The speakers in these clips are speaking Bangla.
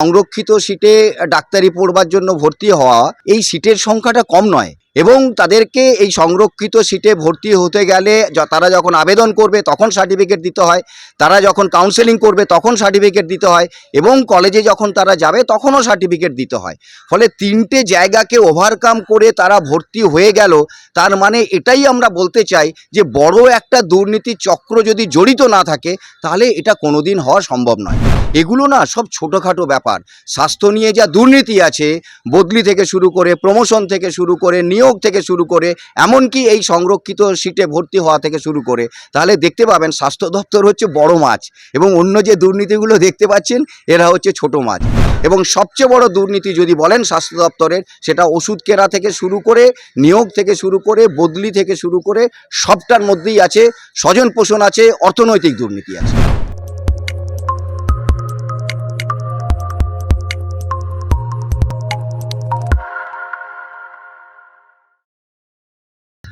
সংরক্ষিত সিটে ডাক্তারি পড়বার জন্য ভর্তি হওয়া এই সিটের সংখ্যাটা কম নয়। এবং তাদেরকে এই সংরক্ষিত সিটে ভর্তি হতে গেলে তারা যখন আবেদন করবে তখন সার্টিফিকেট দিতে হয়, তারা যখন কাউন্সেলিং করবে তখন সার্টিফিকেট দিতে হয় এবং কলেজে যখন তারা যাবে তখনও সার্টিফিকেট দিতে হয়। ফলে তিনটে জায়গাকে ওভারকাম করে তারা ভর্তি হয়ে গেল, তার মানে এটাই আমরা বলতে চাই যে বড় একটা দুর্নীতি চক্র যদি জড়িত না থাকে, তাহলে এটা কোনোদিন হওয়া সম্ভব নয়। এগুলো না সব ছোটোখাটো ব্যাপার। স্বাস্থ্য নিয়ে যা দুর্নীতি আছে, বদলি থেকে শুরু করে প্রমোশন থেকে শুরু করে, নিয়োগ থেকে শুরু করে, এমনকি এই সংরক্ষিত সিটে ভর্তি হওয়া থেকে শুরু করে, তাহলে দেখতে পাবেন স্বাস্থ্য দপ্তর হচ্ছে বড় মাছ এবং অন্য যে দুর্নীতিগুলো দেখতে পাচ্ছেন, এরা হচ্ছে ছোট মাছ। এবং সবচেয়ে বড় দুর্নীতি যদি বলেন স্বাস্থ্য দপ্তরের, সেটা ওষুধ কেনা থেকে শুরু করে, নিয়োগ থেকে শুরু করে, বদলি থেকে শুরু করে, সবটার মধ্যেই আছে স্বজন পোষণ আছে, অর্থনৈতিক দুর্নীতি আছে।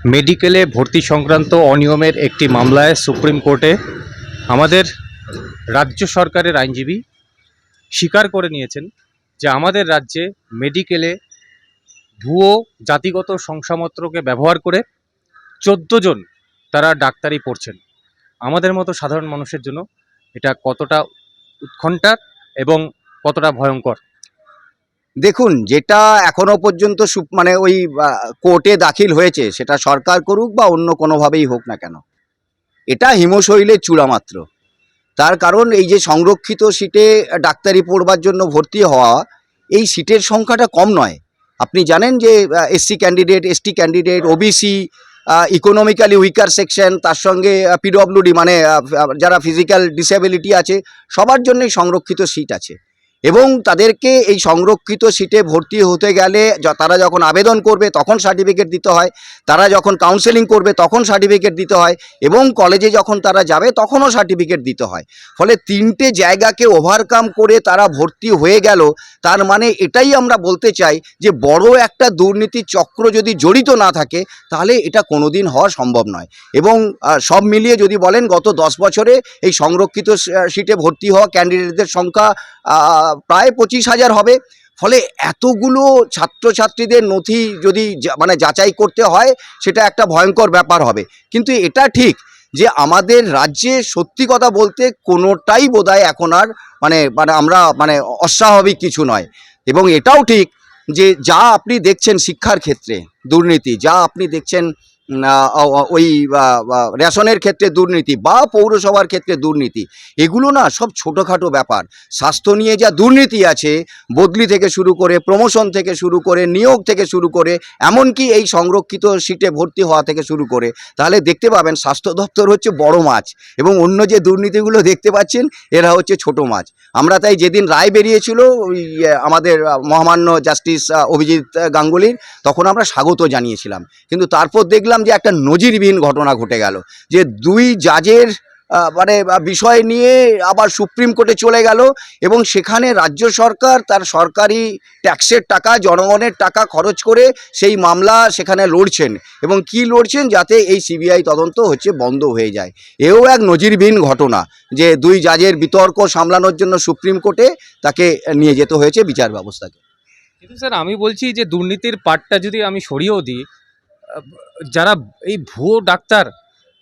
মেডিকেলে ভর্তি সংক্রান্ত অনিয়মের একটি মামলায় সুপ্রিম কোর্টে আমাদের রাজ্য সরকারের আইনজীবী স্বীকার করে নিয়েছেন যে আমাদের রাজ্যে মেডিকেলে ভুয়ো জাতিগত শংসাপত্রকে ব্যবহার করে চোদ্দ জন তারা ডাক্তারি পড়ছেন। আমাদের মতো সাধারণ মানুষের জন্য এটা কতটা উৎকণ্ঠার এবং কতটা ভয়ঙ্কর? দেখুন, যেটা এখনও পর্যন্ত মানে ওই কোর্টে দাখিল হয়েছে, সেটা সরকার করুক বা অন্য কোনোভাবেই হোক না কেন। এটা হিমশৈলের চূড়া মাত্র। তার কারণ এই যে সংরক্ষিত সিটে ডাক্তারি পড়বার জন্য ভর্তি হওয়া, এই সিটের সংখ্যাটা কম নয়। আপনি জানেন যে SC candidate, ST candidate, OBC economically weaker section, তার সঙ্গে পিডব্লিউডি মানে যারা ফিজিক্যাল ডিসেবিলিটি আছে, সবার জন্যই সংরক্ষিত সিট আছে। এবং তাদেরকে এই সংরক্ষিত সিটে ভর্তি হতে গেলে তারা যখন আবেদন করবে তখন সার্টিফিকেট দিতে হয়, তারা যখন কাউন্সেলিং করবে তখন সার্টিফিকেট দিতে হয় এবং কলেজে যখন তারা যাবে তখনও সার্টিফিকেট দিতে হয়। ফলে তিনটে জায়গাকে ওভারকাম করে তারা ভর্তি হয়ে গেল, তার মানে এটাই আমরা বলতে চাই যে বড় একটা দুর্নীতি চক্র যদি জড়িত না থাকে, তাহলে এটা কোনোদিন হওয়া সম্ভব নয়। এবং সব মিলিয়ে যদি বলেন গত দশ বছরে এই সংরক্ষিত সিটে ভর্তি হওয়া ক্যান্ডিডেটদের সংখ্যা প্রায় পঁচিশ হাজার হবে। ফলে এতগুলো ছাত্রছাত্রীদের নথি যদি মানে যাচাই করতে হয়, সেটা একটা ভয়ঙ্কর ব্যাপার হবে। কিন্তু এটা ঠিক যে আমাদের রাজ্যে সত্যি কথা বলতে কোনোটাই বোধহয় এখন আর মানে মানে আমরা মানে অস্বাভাবিক কিছু নয়। এবং এটাও ঠিক যে যা আপনি দেখছেন শিক্ষার ক্ষেত্রে, দুর্নীতি, যা আপনি দেখছেন ওই রেশনের ক্ষেত্রে দুর্নীতি বা পৌরসভার ক্ষেত্রে দুর্নীতি, এগুলো না সব ছোটোখাটো ব্যাপার। স্বাস্থ্য নিয়ে যা দুর্নীতি আছে, বদলি থেকে শুরু করে প্রমোশন থেকে শুরু করে, নিয়োগ থেকে শুরু করে, এমনকি এই সংরক্ষিত সিটে ভর্তি হওয়া থেকে শুরু করে, তাহলে দেখতে পাবেন স্বাস্থ্য দপ্তর হচ্ছে বড় মাছ এবং অন্য যে দুর্নীতিগুলো দেখতে পাচ্ছেন, এরা হচ্ছে ছোট মাছ। আমরা তাই যেদিন রায় বেরিয়েছিল, ওই আমাদের মহামান্য জাস্টিস অভিজিৎ গাঙ্গুলির, তখন আমরা স্বাগত জানিয়েছিলাম। কিন্তু তারপর দেখলাম যে একটা নজিরবিহীন ঘটনা ঘটে গেল, যে দুই জাজের মানে বিষয় নিয়ে আবার সুপ্রিম কোর্টে চলে গেল এবং সেখানে রাজ্য সরকার তার সরকারি ট্যাক্সের টাকা, জনগণের টাকা খরচ করে সেই মামলা সেখানে লড়ছেন এবং কি লড়ছেন যাতে এই সিবিআই তদন্ত হচ্ছে বন্ধ হয়ে যায়। এও এক নজিরবিহীন ঘটনা যে দুই জাজের বিতর্ক সামলানোর জন্য সুপ্রিম কোর্টে তাকে নিয়ে যেতে হয়েছে বিচার ব্যবস্থাকে। কিন্তু স্যার, আমি বলছি যে দুর্নীতির পার্টটা যদি আমি সরিয়েও দিই যারা এই ভুয়ো ডাক্তার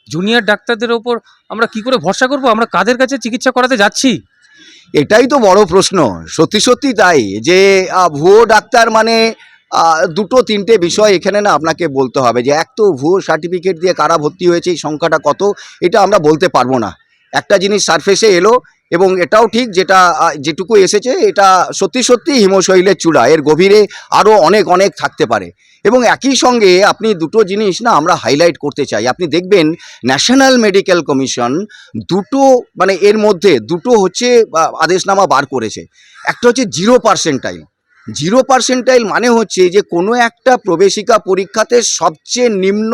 জুনিয়র ডাক্তারদের ওপর আমরা কি করে ভরসা করব? আমরা কাদের কাছে চিকিৎসা করাতে যাচ্ছি? এটাই তো বড় প্রশ্ন। সত্যি সত্যি তাই যে ভুয়ো ডাক্তার মানে দুটো তিনটে বিষয় এখানে না আপনাকে বলতে হবে যে, এক তো ভুয়ো সার্টিফিকেট দিয়ে কারা ভর্তি হয়েছে, এই সংখ্যাটা কত, এটা আমরা বলতে পারব না। একটা জিনিস সারফেসে এলো এবং এটাও ঠিক যেটা যেটুকু এসেছে, এটা সত্যি সত্যি হিমশৈলের চূড়া। এর গভীরে আরও অনেক অনেক থাকতে পারে। এবং একই সঙ্গে আপনি দুটো জিনিস না আমরা হাইলাইট করতে চাই। আপনি দেখবেন ন্যাশনাল মেডিকেল কমিশন দুটো মানে এর মধ্যে দুটো হচ্ছে আদেশনামা বার করেছে। একটা হচ্ছে জিরো পার্সেন্টাইল জিরো পার্সেন্টাইল মানে হচ্ছে যে কোনো একটা প্রবেশিকা পরীক্ষাতে সবচেয়ে নিম্ন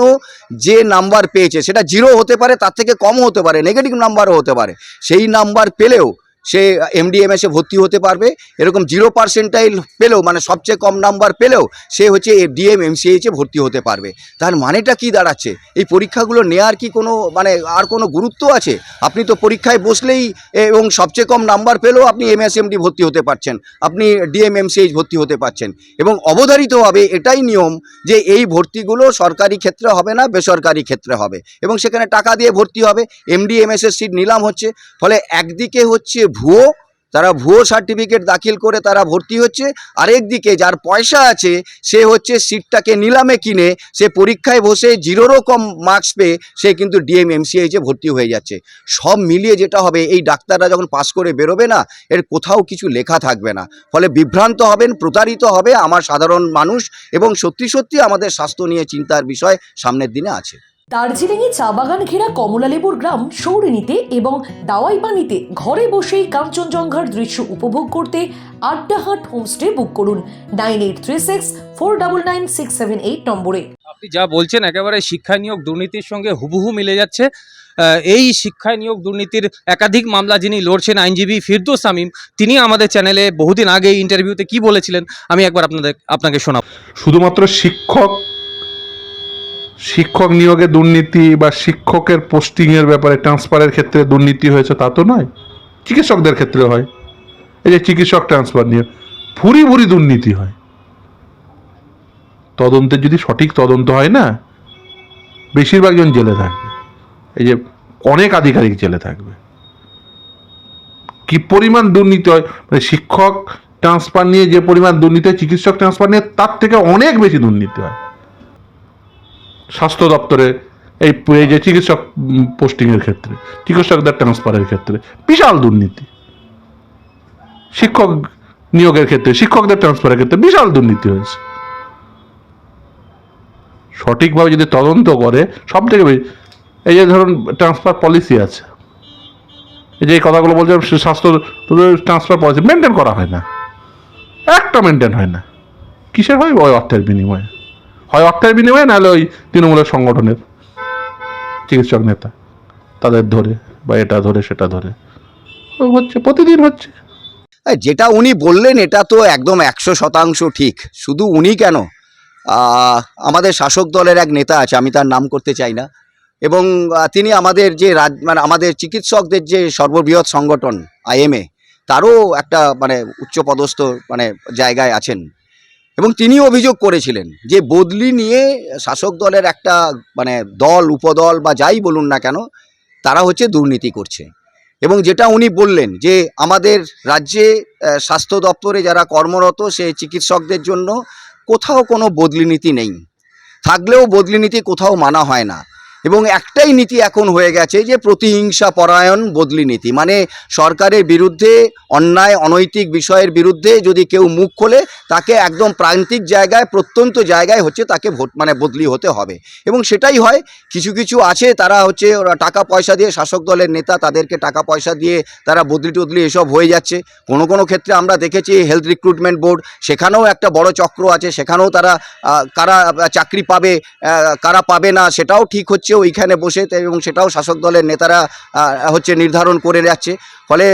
যে নাম্বার পেয়েছে, সেটা জিরো হতে পারে, তার থেকে কম হতে পারে নেগেটিভ নাম্বারও হতে পারে। সেই নাম্বার পেলেও সে এমডিএমএসে ভর্তি হতে পারবে। এরকম জিরো পার্সেন্টাইল পেলেও মানে সবচেয়ে কম নাম্বার পেলেও, সে হচ্ছে ডিএম এমসিএইচে ভর্তি হতে পারবে। তার মানেটা কি দাঁড়াচ্ছে? এই পরীক্ষাগুলো নেওয়ার কি কোনো মানে আর কোনো গুরুত্ব আছে? আপনি তো পরীক্ষায় বসলেই এবং সবচেয়ে কম নাম্বার পেলেও আপনি এমএসএমডি ভর্তি হতে পারছেন, আপনি ডিএম এমসিএইচ ভর্তি হতে পারছেন। এবং অবধারিতভাবে এটাই নিয়ম যে এই ভর্তিগুলো সরকারি ক্ষেত্রে হবে না, বেসরকারি ক্ষেত্রে হবে। এবং সেখানে টাকা দিয়ে ভর্তি হবে এমডি এমএসএস সিট নিলাম হচ্ছে। ফলে একদিকে হচ্ছে ভুয়ো তারা ভুয়ো সার্টিফিকেট দাখিল করে তারা ভর্তি হচ্ছে। আরেক দিকে যার পয়সা আছে, সে হচ্ছে সিটটাকে নিলামে কিনে, সে পরীক্ষায় বসে জিরোরও কম মার্কস পেয়ে, সে কিন্তু ডিএম এমসিএইচে ভর্তি হয়ে যাচ্ছে। সব মিলিয়ে যেটা হবে, এই ডাক্তাররা যখন পাস করে বেরোবে না, এর কোথাও কিছু লেখা থাকবে না। ফলে বিভ্রান্ত হবেন, প্রতারিত হবে আমার সাধারণ মানুষ এবং সত্যি সত্যি আমাদের স্বাস্থ্য নিয়ে চিন্তার বিষয় সামনের দিনে আছে। দার্জিলিংয়ে চা বাগান ঘেরা কমলালেবুর গ্রাম সৌরিনীতে এবং দাওয়াই পানিতে ঘরে বসেই কাঞ্চনজঙ্ঘার দৃশ্য উপভোগ করতে আড্ডাহাট হোমস্টে বুক করুন nine eight three six four double nine six seven eight নম্বরে। আপনি যা বলছেন একেবারে শিক্ষা নিয়োগ দুর্নীতির সঙ্গে হুবহু মিলে যাচ্ছে। এই শিক্ষা নিয়োগ দুর্নীতির একাধিক মামলা যিনি লড়ছেন আইনজীবী ফিরদোস সামিম তিনি আমাদের চ্যানেলে বহুদিন আগে ইন্টারভিউতে কি বলেছিলেন আমি একবার আপনাদের আপনাকে শোনাব। শুধুমাত্র শিক্ষক শিক্ষক নিয়োগে দুর্নীতি বা শিক্ষকের পোস্টিংয়ের ব্যাপারে ট্রান্সফারের ক্ষেত্রে দুর্নীতি হয়েছে তা তো নয়। চিকিৎসকদের ক্ষেত্রে হয়। এই যে চিকিৎসক ট্রান্সফার নিয়ে ভুরি ভুরি দুর্নীতি হয়। তদন্তের যদি সঠিক তদন্ত হয় না বেশিরভাগজন জেলে থাকবে। এই যে অনেক আধিকারিক জেলে থাকবে। কি পরিমাণ দুর্নীতি হয়? মানে শিক্ষক ট্রান্সফার নিয়ে যে পরিমাণ দুর্নীতি হয়, চিকিৎসক ট্রান্সফার নিয়ে তার থেকে অনেক বেশি দুর্নীতি হয়। স্বাস্থ্য দপ্তরে এই এই যে চিকিৎসক পোস্টিংয়ের ক্ষেত্রে, চিকিৎসকদের ট্রান্সফারের ক্ষেত্রে বিশাল দুর্নীতি। শিক্ষক নিয়োগের ক্ষেত্রে, শিক্ষকদের ট্রান্সফারের ক্ষেত্রে বিশাল দুর্নীতি হয়েছে। সঠিকভাবে যদি তদন্ত করে সব থেকে বেশি, এই যে ধরুন ট্রান্সফার পলিসি আছে। এই যে এই কথাগুলো বলছে স্বাস্থ্য ট্রান্সফার পলিসি মেনটেন করা হয় না। একটা মেনটেন হয় না। কিসের হয়? ওই অর্থের বিনিময়ে। হয় অর্থের বিনিময়ে, নাহলে ওই তৃণমূলের সংগঠনের চিকিৎসক নেতা। তাদের ধরে, বা এটা ধরে, সেটা ধরে। হচ্ছে, প্রতিদিন হচ্ছে। যেটা উনি বললেন, এটা তো একদম একশো শতাংশ ঠিক। শুধু উনি কেন? আমাদের শাসক দলের এক নেতা আছে, আমি তার নাম করতে চাই না। এবং তিনি আমাদের যে রাজ মানে আমাদের চিকিৎসকদের যে সর্ববৃহৎ সংগঠন আইএমএ তারও একটা মানে উচ্চপদস্থ মানে জায়গায় আছেন। এবং তিনি অভিযোগ করেছিলেন যে বদলি নিয়ে শাসক দলের একটা মানে দল, উপদল বা যাই বলুন না কেন, তারা হচ্ছে দুর্নীতি করছে। এবং যেটা উনি বললেন যে আমাদের রাজ্যে স্বাস্থ্য দপ্তরে যারা কর্মরত, সে চিকিৎসকদের জন্য কোথাও কোনো বদলি নীতি নেই। থাকলেও বদলি নীতি কোথাও মানা হয় না। এবং একটাই নীতি এখন হয়ে গেছে যে প্রতিহিংসা পরায়ণ বদলি নীতি। মানে সরকারের বিরুদ্ধে, অন্যায়, অনৈতিক বিষয়ের বিরুদ্ধে যদি কেউ মুখ খোলে, তাকে একদম প্রান্তিক জায়গায়, প্রত্যন্ত জায়গায় হচ্ছে তাকে ভোট মানে বদলি হতে হবে। এবং সেটাই হয়, কিছু কিছু আছে তারা হচ্ছে ওরা টাকা পয়সা দিয়ে শাসক দলের নেতা, তাদেরকে টাকা পয়সা দিয়ে তারা বদলি টদলি এসব হয়ে যাচ্ছে। কোনো কোনো ক্ষেত্রে আমরা দেখেছি হেলথ রিক্রুটমেন্ট বোর্ড সেখানেও একটা বড় চক্র আছে, সেখানেও তারা কারা, চাকরি পাবে কারা পাবে না সেটাও ঠিক হচ্ছে। ওইখানে বসে এবং সেটাও শাসক দলের নেতারা হচ্ছে নির্ধারণ করে যাচ্ছে। ফলে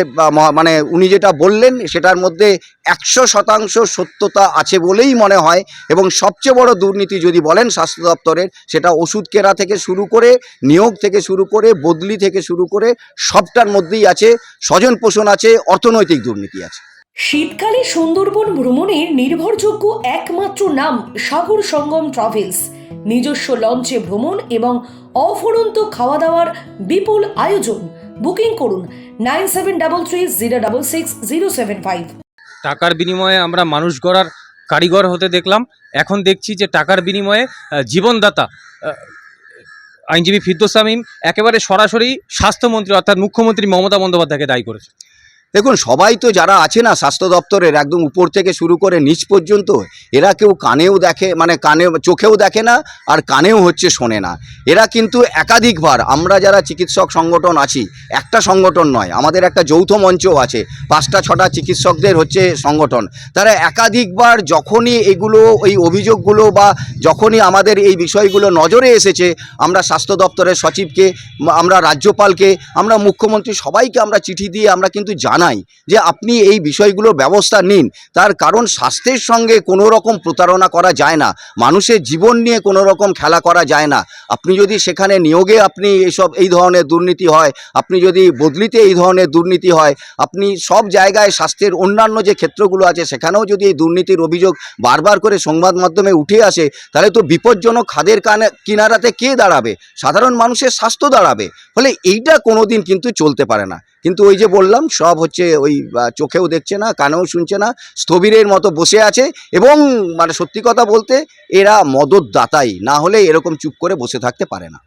মানে উনি যেটা বললেন সেটার মধ্যে একশো শতাংশ সত্যতা আছে বলেই মনে হয় এবং সবচেয়ে বড় দুর্নীতি যদি বলেন স্বাস্থ্য দপ্তরের, সেটা ওষুধ কেনা থেকে শুরু করে, নিয়োগ থেকে শুরু করে, বদলি থেকে শুরু করে সবটার মধ্যেই আছে, স্বজন পোষণ আছে, অর্থনৈতিক দুর্নীতি আছে। শীতকালে সুন্দরবন ভ্রমণের নির্ভরযোগ্য একমাত্র নাম সাগর সঙ্গম ট্রাভেলস। নিজস্ব লঞ্চে ভ্রমণ এবং অফুরন্ত খাওয়া দাওয়ার বিপুল আয়োজন। বুকিং করুন nine seven double three zero double six zero seven five. টাকার বিনিময়ে আমরা মানুষ গড়ার কারিগর হতে দেখলাম। এখন দেখছি যে টাকার বিনিময়ে জীবনদাতা আইনজীবী ফিরদোস সামিম একেবারে সরাসরি স্বাস্থ্যমন্ত্রী অর্থাৎ মুখ্যমন্ত্রী মমতা বন্দ্যোপাধ্যায়কে দায়ী করেছে। দেখুন, সবাই তো যারা আছে না স্বাস্থ্য দপ্তরের একদম উপর থেকে শুরু করে নিচ পর্যন্ত, এরা কেউ কানেও দেখে মানে কানে চোখেও দেখে না আর কানেও হচ্ছে শোনে না। এরা কিন্তু একাধিকবার, আমরা যারা চিকিৎসক সংগঠন আছি, একটা সংগঠন নয়, আমাদের একটা যৌথ মঞ্চও আছে, পাঁচটা ছটা চিকিৎসকদের হচ্ছে সংগঠন। তারা একাধিকবার যখনই এগুলো, এই অভিযোগগুলো বা যখনই আমাদের এই বিষয়গুলো নজরে এসেছে, আমরা স্বাস্থ্য দপ্তরের সচিবকে, আমরা রাজ্যপালকে, আমরা মুখ্যমন্ত্রী সবাইকে আমরা চিঠি দিয়ে আমরা কিন্তু জানাই। জানাই যে আপনি এই বিষয়গুলো ব্যবস্থা নিন, তার কারণ স্বাস্থ্যের সঙ্গে কোনো রকম প্রতারণা করা যায় না, মানুষের জীবন নিয়ে কোনো রকম খেলা করা যায় না। আপনি যদি সেখানে নিয়োগে আপনি এসব, এই ধরনের দুর্নীতি হয়, আপনি যদি বদলিতে এই ধরনের দুর্নীতি হয়, আপনি সব জায়গায় স্বাস্থ্যের অন্যান্য যে ক্ষেত্রগুলো আছে, সেখানেও যদি এই দুর্নীতির অভিযোগ বারবার করে সংবাদ মাধ্যমে উঠে আসে, তাহলে তো বিপজ্জনক খাদের কানে, কিনারাতে কে দাঁড়াবে? সাধারণ মানুষের স্বাস্থ্য দাঁড়াবে। ফলে এইটা কোনোদিন কিন্তু চলতে পারে না। কিন্তু ওই যে বললাম, সব হচ্ছে ওই চোখেও দেখছে না, কানেও শুনছে না, স্থবিরের মতো বসে আছে এবং মানে সত্যি কথা বলতে এরা মদতদাতাই, না হলে এরকম চুপ করে বসে থাকতে পারে না।